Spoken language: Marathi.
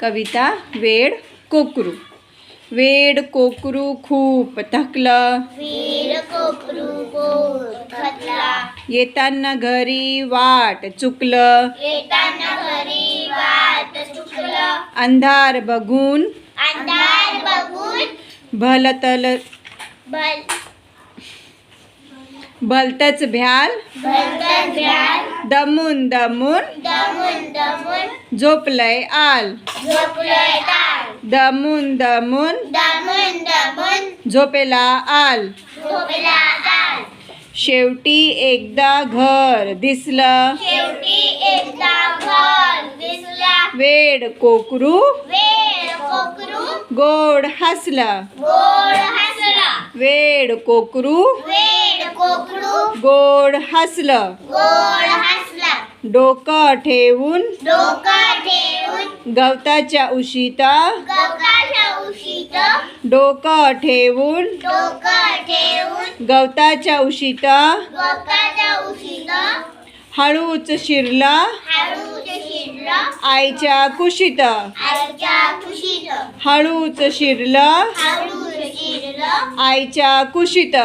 कविता वेड कोकरू. वेड कोकरू खूप थकलं. येताना घरी वाट चुकलं. येताना घरी वाट चुकलं. अंधार बघून अंधार बघून भलतल बल भलतच भ्याल. दमून दमून झोपलंय आल. दमून दमून झोपेला आल. शेवटी एकदा घर दिसलं. वेड कोकरू गोड हसलं. वेड कोकरू गोड हसलं. गोड हसला. डोकं ठेवून. डोकं ठेवून. गवताच्या उशीत. डोकं ठेवून. डोकं ठेवून. गवताच्या उशीत. हळूच शिरलं. हळूच शिरलं. आईच्या कुशीत. आईच्या कुशीत. हळूच शिरलं. आईच्या कुशीत.